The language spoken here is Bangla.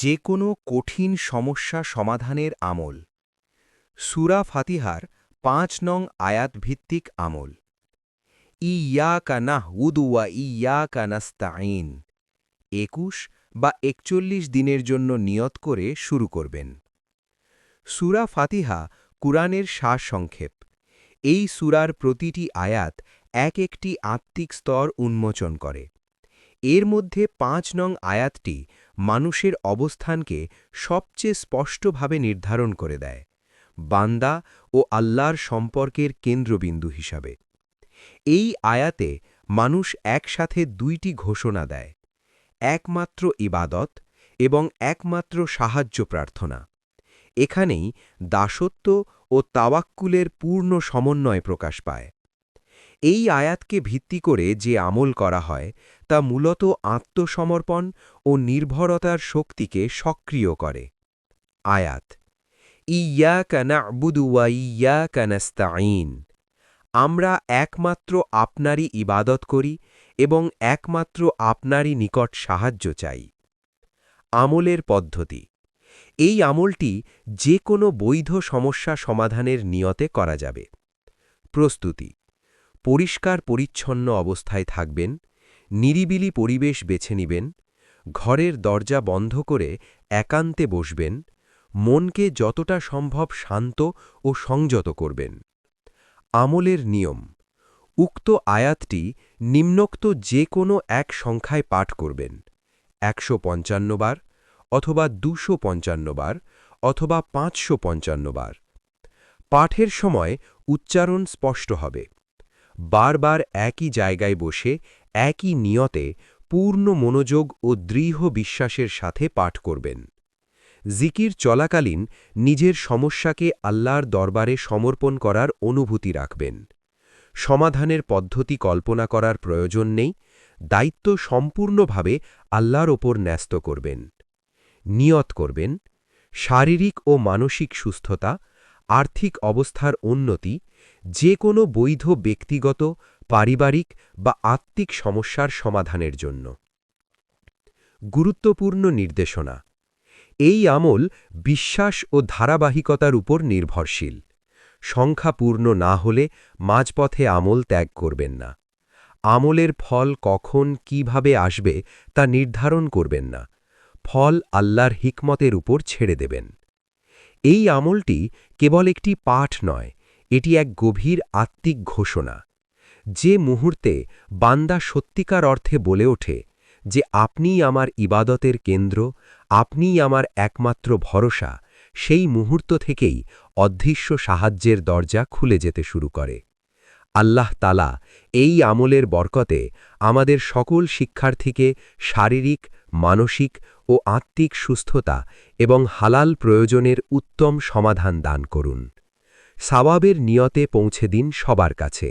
যে কোনো কঠিন সমস্যা সমাধানের আমল। সুরা ফাতিহার পাঁচ নং আয়াত ভিত্তিক আমল। ইয়া কানাহ উদুয়া ইয়া কানাস্তাইন একুশ বা একচল্লিশ দিনের জন্য নিয়ত করে শুরু করবেন। সুরা ফাতিহা কুরআনের সারসংক্ষেপ। এই সুরার প্রতিটি আয়াত এক একটি আত্মিক স্তর উন্মোচন করে। এর মধ্যে পাঁচ নং আয়াতটি মানুষের অবস্থানকে সবচেয়ে স্পষ্টভাবে নির্ধারণ করে দেয়, বান্দা ও আল্লাহর সম্পর্কের কেন্দ্রবিন্দু হিসাবে। এই আয়াতে মানুষ একসাথে দুইটি ঘোষণা দেয়, একমাত্র ইবাদত এবং একমাত্র সাহায্য প্রার্থনা। এখানেই দাসত্ব ও তাওয়াক্কুলের পূর্ণ সমন্বয় প্রকাশ পায়। এই আয়াতকে ভিত্তি করে যে আমল করা হয়, তা মূলত আত্মসমর্পণ ও নির্ভরতার শক্তিকে সক্রিয় করে। আয়াত ইয়া কানা বুদুয়া ইয়া কানাস্তাইন আমরা একমাত্র আপনারই ইবাদত করি এবং একমাত্র আপনারই নিকট সাহায্য চাই আমলের পদ্ধতি, এই আমলটি যে কোনো বৈধ সমস্যা সমাধানের নিয়তে করা যাবে। প্রস্তুতি পরিষ্কার পরিচ্ছন্ন অবস্থায় থাকবেন, নিরিবিলি পরিবেশ বেছে নিবেন, ঘরের দরজা বন্ধ করে একান্তে বসবেন, মনকে যতটা সম্ভব শান্ত ও সংযত করবেন। আমলের নিয়ম, উক্ত আয়াতটি নিম্নোক্ত যে কোনো এক সংখ্যায় পাঠ করবেন, একশো বার অথবা দুশো বার অথবা পাঁচশো বার। পাঠের সময় উচ্চারণ স্পষ্ট হবে। বারবার একই জায়গায় বসে, একই নিয়তে পূর্ণ মনোযোগ ও দৃঢ় বিশ্বাসের সাথে পাঠ করবেন। জিকির চলাকালীন নিজের সমস্যাকে আল্লাহর দরবারে সমর্পণ করার অনুভূতি রাখবেন। সমাধানের পদ্ধতি কল্পনা করার প্রয়োজন নেই, দায়িত্ব সম্পূর্ণভাবে আল্লাহর ওপর ন্যস্ত করবেন। নিয়ত করবেন, শারীরিক ও মানসিক সুস্থতা আর্থিক অবস্থার উন্নতি, যে কোনো বৈধ ব্যক্তিগত, পারিবারিক বা আত্মিক সমস্যার সমাধানের জন্য। গুরুত্বপূর্ণ নির্দেশনা। এই আমল বিশ্বাস ও ধারাবাহিকতার উপর নির্ভরশীল। সংখ্যা পূর্ণ না হলে মাঝপথে আমল ত্যাগ করবেন না। আমলের ফল কখন কীভাবে আসবে তা নির্ধারণ করবেন না। ফল আল্লাহর হিকমতের উপর ছেড়ে দেবেন। এই আমলটি কেবল একটি পাঠ নয়, এটি এক গভীর আত্মিক ঘোষণা। যে মুহূর্তে বান্দা সত্যিকার অর্থে বলে ওঠে যে, আপনিই আমার ইবাদতের কেন্দ্র, আপনিই আমার একমাত্র ভরসা, সেই মুহূর্ত থেকেই অদৃশ্য সাহায্যের দরজা খুলে যেতে শুরু করে। আল্লাহ তালা এই আমলের বরকতে আমাদের সকল শিক্ষার্থীকে শারীরিক, মানসিক ও আত্মিক সুস্থতা এবং হালাল প্রয়োজনের উত্তম সমাধান দান করুন। সাবাবের নিয়তে পৌঁছে দিন সবার কাছে।